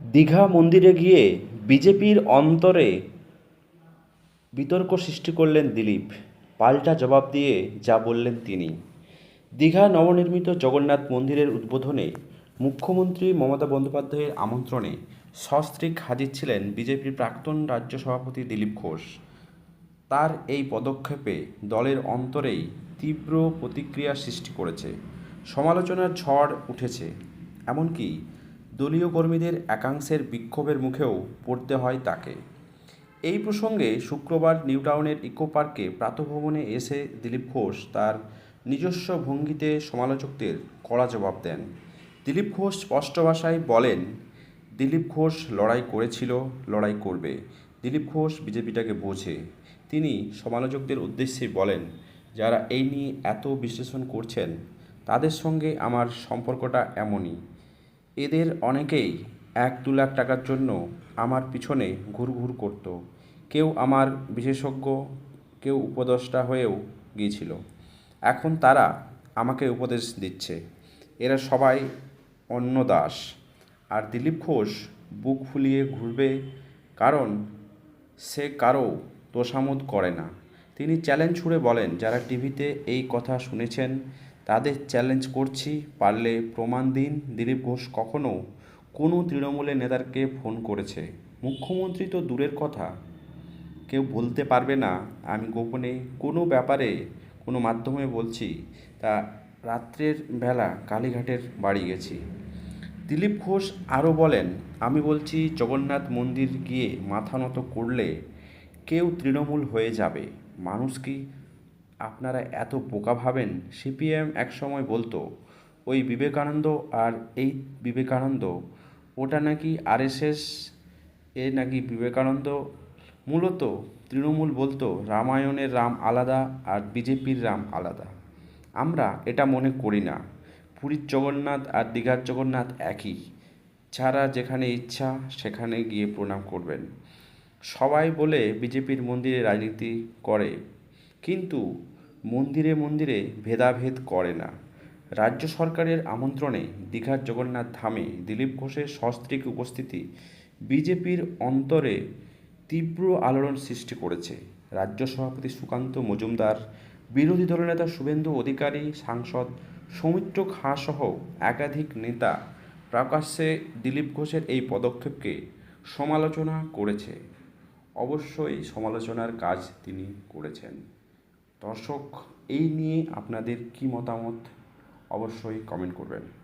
দীঘা মন্দিরে গিয়ে বিজেপির অন্তরে বিতর্ক সৃষ্টি করলেন দিলীপ। পাল্টা জবাব দিয়ে যা বললেন তিনি। দীঘা নবনির্মিত জগন্নাথ মন্দিরের উদ্বোধনে মুখ্যমন্ত্রী মমতা বন্দ্যোপাধ্যায়ের আমন্ত্রণে সস্ত্রীক হাজির ছিলেন বিজেপির প্রাক্তন রাজ্য সভাপতি দিলীপ ঘোষ। তার এই পদক্ষেপে দলের অন্তরেই তীব্র প্রতিক্রিয়া সৃষ্টি করেছে। সমালোচনার ঝড় উঠেছে। এমনকি দলীয় কর্মীদের একাংশের বিক্ষোভের মুখেও পড়তে হয় তাকে। এই প্রসঙ্গে শুক্রবার নিউটাউনের ইকো পার্কে প্রাতভবনে এসে দিলীপ ঘোষ তার নিজস্ব ভঙ্গিতে সমালোচকদের কড়া জবাব দেন। দিলীপ ঘোষ স্পষ্ট ভাষায় বলেন, দিলীপ ঘোষ লড়াই করেছিল, লড়াই করবে। দিলীপ ঘোষ বিজেপিটাকে বোঝে। তিনি সমালোচকদের উদ্দেশ্যে বলেন, যারা এই নিয়ে এত বিশ্লেষণ করছেন, তাদের সঙ্গে আমার সম্পর্কটা এমনই। এদের অনেকেই এক দু লাখ টাকার জন্য আমার পিছনে ঘুরঘুর করত। কেউ আমার বিশেষজ্ঞ, কেউ উপদেষ্টা হয়েও গিয়েছিল। এখন তারা আমাকে উপদেশ দিচ্ছে। এরা সবাই অন্য দাস। আর দিলীপ ঘোষ বুক ফুলিয়ে ঘুরবে কারণ সে কারও তোষামোদ করে না। তিনি চ্যালেঞ্জ ছুড়ে বলেন, যারা টিভিতে এই কথা শুনেছেন তাদের চ্যালেঞ্জ করছি, পারলে প্রমাণ দিন। দিলীপ ঘোষ কখনও কোনো তৃণমূলের নেতাকে ফোন করেছে। মুখ্যমন্ত্রী তো দূরের কথা। কেউ বলতে পারবে না। আমি গোপনে কোনো ব্যাপারে কোনো মাধ্যমে বলছি, তা রাত্রের বেলা কালীঘাটের বাড়ি গেছি। দিলীপ ঘোষ আরও বলেন, আমি বলছি, জগন্নাথ মন্দির গিয়ে মাথা নত করলে কেউ তৃণমূল হয়ে যাবে। মানুষ কি আপনারা এত বোকা ভাবেন? সিপিএম একসময় বলতো, ওই বিবেকানন্দ আর এই বিবেকানন্দ, ওটা নাকি আরএসএস, এ নাকি বিবেকানন্দ? মূলত তৃণমূল বলতো, রামায়ণের রাম আলাদা আর বিজেপির রাম আলাদা। আমরা এটা মনে করি না। পুরীর জগন্নাথ আর দীঘার জগন্নাথ একই। যারা যেখানে ইচ্ছা সেখানে গিয়ে প্রণাম করবেন। সবাই বলে বিজেপির মন্দিরে রাজনীতি করে। কিন্তু মন্দিরে মন্দিরে ভেদাভেদ করে না। রাজ্য সরকারের আমন্ত্রণে দীঘার জগন্নাথ ধামে দিলীপ ঘোষের সস্ত্রীক উপস্থিতি বিজেপির অন্তরে তীব্র আলোড়ন সৃষ্টি করেছে। রাজ্য সভাপতি সুকান্ত মজুমদার, বিরোধী দলনেতা শুভেন্দু অধিকারী, সাংসদ সৌমিত্র খাঁ সহ একাধিক নেতা প্রকাশ্যে দিলীপ ঘোষের এই পদক্ষেপকে সমালোচনা করেছে। অবশ্যই সমালোচনার কাজ তিনি করেছেন। দর্শক এই নিয়ে আপনাদের কি মতামত? অবশ্যই কমেন্ট করবেন।